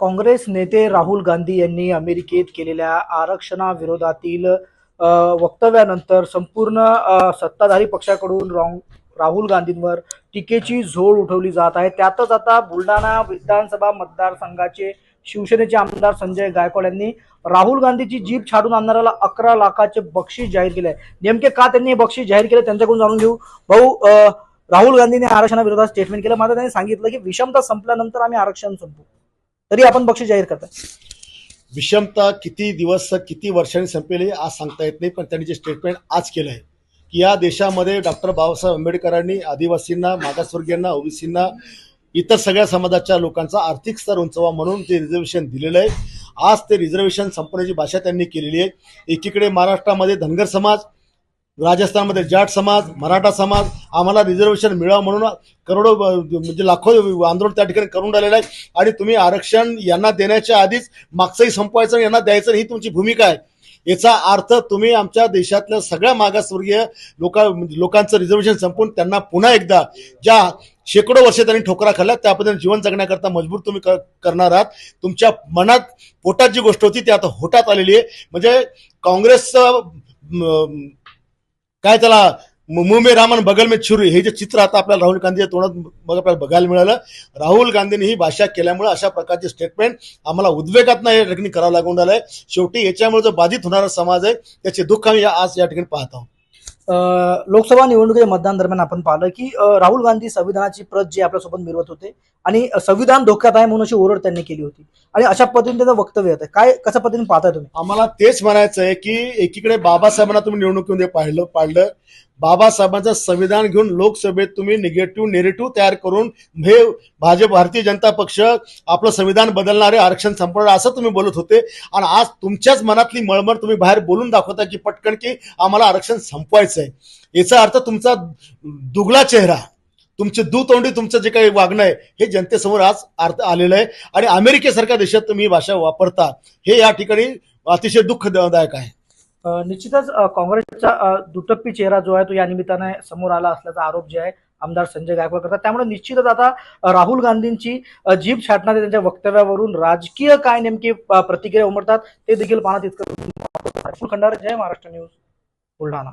काँग्रेस नेते राहुल गांधी यांनी अमेरिकेत केलेल्या आरक्षणाविरोधातील वक्तव्यानंतर संपूर्ण सत्ताधारी पक्षाकडून राहुल गांधींवर टीकेची झोड उठवली जात आहे. त्यातच आता बुलढाणा विधानसभा मतदारसंघाचे शिवसेनेचे आमदार संजय गायकवाड यांनी राहुल गांधीची जीप छाडून आणणाऱ्याला अकरा लाखाचे बक्षीस जाहीर केले. आहे नेमके का त्यांनी हे बक्षीस जाहीर केले त्यांच्याकडून जाणून घेऊ. भाऊ राहुल गांधींनी आरक्षणाविरोधात स्टेटमेंट केलं. मात्र त्यांनी सांगितलं की विषमता संपल्यानंतर आम्ही आरक्षण संपू तरी आपण बक्षीस जाहीर करतात विषमता किती दिवस किती वर्षांनी संपेली आज सांगता येत नाही पण त्यांनी जे स्टेटमेंट आज केलं आहे की या देशामध्ये डॉक्टर बाबासाहेब आंबेडकरांनी आदिवासींना मागासवर्गीयांना ओबीसींना इतर सगळ्या समाजाच्या लोकांचा आर्थिक स्तर उंचवा म्हणून ते रिझर्वेशन दिलेलं आहे आज ते रिझर्वेशन संपण्याची भाषा त्यांनी केलेली आहे. एकीकडे महाराष्ट्रामध्ये धनगर समाज राजस्थानमध्ये जाट समाज मराठा समाज आम्हाला रिझर्वेशन मिळावं म्हणून करोडो म्हणजे लाखो आंदोलन त्या ठिकाणी करून राहिलेलं आहे. आणि तुम्ही आरक्षण यांना देण्याच्या आधीच मागचंही संपवायचं यांना द्यायचं ही तुमची भूमिका आहे. याचा अर्थ तुम्ही आमच्या देशातल्या सगळ्या मागासवर्गीय लोका म्हणजे लोकांचं रिझर्वेशन संपून त्यांना पुन्हा एकदा ज्या शेकडो वर्ष त्यांनी ठोकरा खाल्ल्या त्याबद्दल जीवन जगण्याकरता मजबूर तुम्ही क- करणार आहात. तुमच्या मनात पोटात जी गोष्ट होती ती आता होटात आलेली आहे. म्हणजे काँग्रेसचं काय त्याला मुंबई रामन बगल में छुरी. हे जे चित्र आता आपल्याला राहुल गांधीच्या तोंडात मग आपल्याला बघायला मिळालं. राहुल गांधींनी ही भाषा केल्यामुळे अशा प्रकारचे स्टेटमेंट आम्हाला उद्वेगात या ठिकाणी करावं लागून राहिलंय. शेवटी याच्यामुळे जो बाधित होणारा समाज आहे त्याचे दुःख आम्ही या- आज या ठिकाणी पाहत आहोत. लोकसभा निवडणुकीच्या मतदान दरम्यान आपण पाहिलं की राहुल गांधी संविधानाची प्रत जी आपल्यासोबत मिळवत होते आणि संविधान धोक्यात आहे म्हणून अशी ओरड त्यांनी केली होती. आणि अशा पद्धतीने त्यांचं वक्तव्य होतं. काय कशा पद्धतीने पाहताय तुम्ही? आम्हाला तेच म्हणायचं आहे की एकीकडे बाबासाहेबांना तुम्ही निवडणुकीमध्ये पाहिलं पाडलं. बाबासाहेबांचं संविधान घेऊन लोकसभेत तुम्ही निगेटिव्ह नेरेटिव्ह तयार करून हे भाजप भारतीय जनता पक्ष आपलं संविधान बदलणारे आरक्षण संपवणार असं तुम्ही बोलत होते. आणि आज तुमच्याच मनातली मळमळ तुम्ही बाहेर बोलून दाखवता की पटकन की आम्हाला आरक्षण संपवायचं आहे याचा अर्थ तुमचा दुगला चेहरा तुमचे दुतोंडी तुमचं जे काही वागणं आहे हे जनतेसमोर आज अर्थ आलेलं आहे. आणि अमेरिकेसारख्या देशात तुम्ही भाषा वापरता हे या ठिकाणी अतिशय दुःखदायक आहे. निश्चितच काँग्रेसचा दुटप्पी चेहरा जो आहे तो या निमित्ताने समोर आला असल्याचा आरोप जे आहे आमदार संजय गायकवाड करतात. त्यामुळे निश्चितच आता राहुल गांधींची जीभ छाटणारे त्यांच्या वक्तव्यावरून राजकीय काय नेमकी प्रतिक्रिया उमटतात ते देखील पाहणं तितकं खंडार जय महाराष्ट्र न्यूज बुलढाणा.